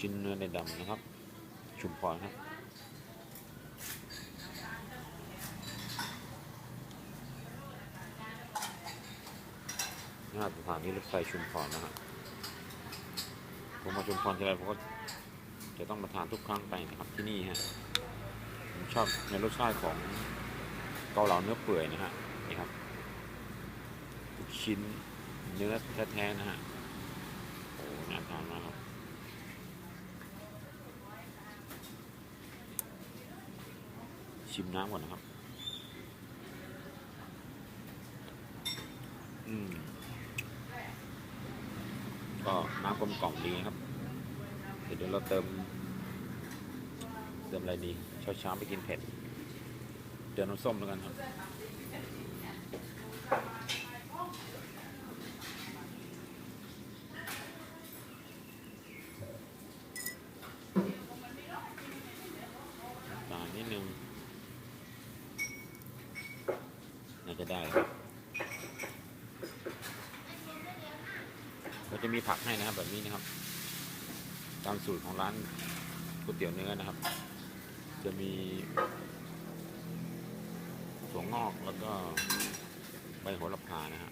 ชิ้นเนื้อในดำนะครับ ชุมพรครับหน้าสถานีรถไฟชุมพรนะครับผมมาชุมพรทีไรผมก็จะต้องมาทานทุกครั้งไปนะครับที่นี่ฮะผมชอบในรสชาติของเกาเหลาเนื้อเปื่อยนะฮะนี่ครับทุกชิ้นเนื้อแท้ๆนะฮะโอ้น่าทานมากครับ ชิมน้ำก่อนนะครับ อืม ก็น้ำกลมกล่อมดีครับ เดี๋ยวเราเติม เติมอะไรดีเช้าๆไปกินเผ็ด เติมน้ำส้มแล้วกันครับ ตาลนิดนึงน่า จะได้ครับเราจะมีผักให้นะครับ แบบนี้นะครับ ตามสูตรของร้านก๋วยเตี๋ยวเนื้อนะครับ จะมีถั่วงอกแล้วก็ใบโหระพานะฮะ